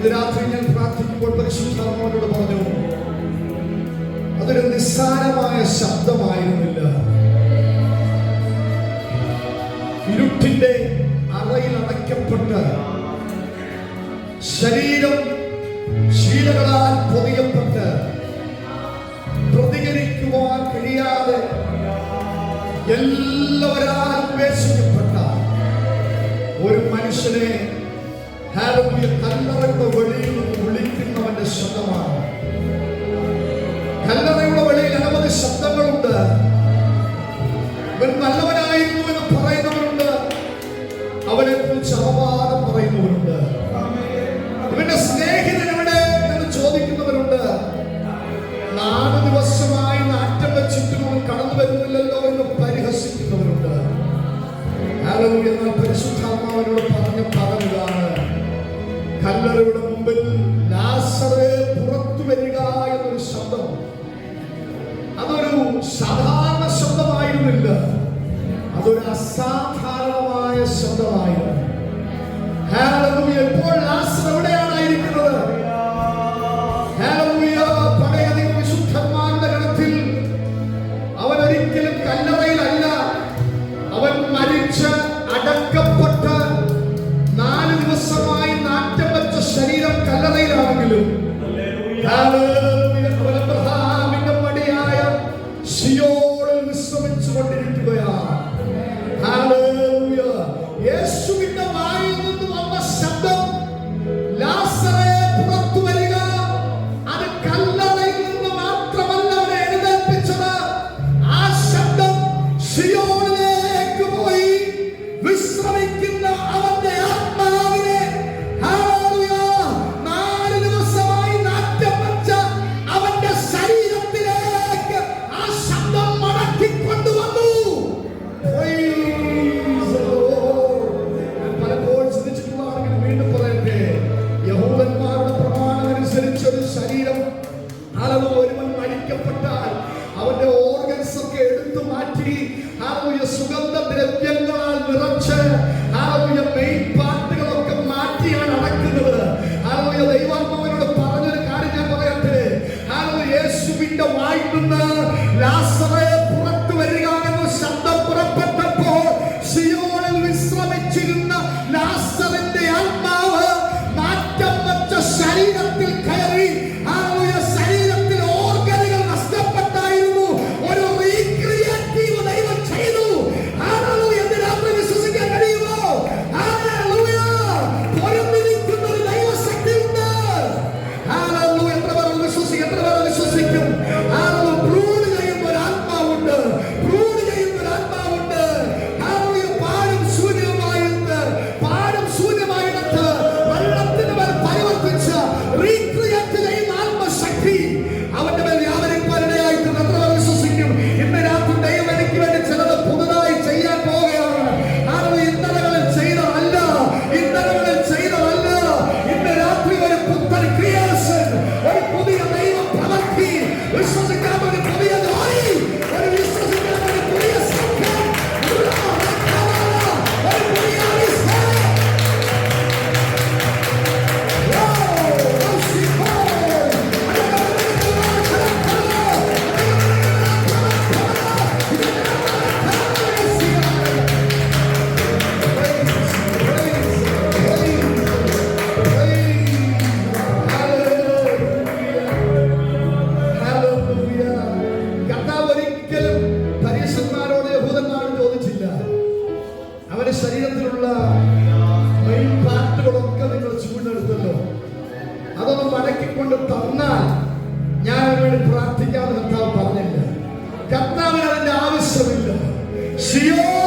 ഇന്ന് രാത്രി ഞാൻ പ്രാർത്ഥിക്കുമ്പോൾ പരിശുദ്ധാത്മാവിനോട് പറഞ്ഞു അതൊരു നിസ്സാരമായ ശബ്ദമായിരുന്നില്ല. ഇരുട്ടിന്റെ അറയിൽ അടയ്ക്കപ്പെട്ട ശരീരം ശീലകളാൽ പൊതിയപ്പെട്ട് പ്രതികരിക്കുവാൻ കഴിയാതെ എല്ലാവരാൽ ഉപേക്ഷിക്കപ്പെട്ട ഒരു മനുഷ്യനെ കല്ലറയുടെ വെളിയിൽ നിന്ന് വിളിക്കുന്നവന്റെ ശബ്ദമാണ്. കല്ലറയുടെ വെളിയിൽ അനവധി ശബ്ദങ്ങളുണ്ട്. ഇവൻ എന്ന് പറയുന്നവരുണ്ട്. അവനെ കുറിച്ച് പറയുന്നവരുണ്ട്. ഇവന്റെ സ്നേഹിതൻ എവിടെ എന്ന് ചോദിക്കുന്നവരുണ്ട്. നാല് ദിവസമായി നാറ്റന്റെ ചുറ്റിനും കടന്നു എന്ന് പരിഹസിക്കുന്നവരുണ്ട്. പരിശുദ്ധാത്മാവിനോട് അതൊരു അസാധാരണമായ ശബ്ദമായിരുന്നു. എപ്പോൾ ലാസ്റ്റ് എവിടെയാണ്? യേശുവിന്റെ വായിക്കുന്ന ലാസറേ അതൊന്ന് മടക്കിക്കൊണ്ട് തന്നാൽ ഞാൻ അവരോട് പ്രാർത്ഥിക്കാമെന്ന് കർത്താവ് പറഞ്ഞില്ല. കർത്താവിന് അതിന്റെ ആവശ്യമില്ല. സിയോ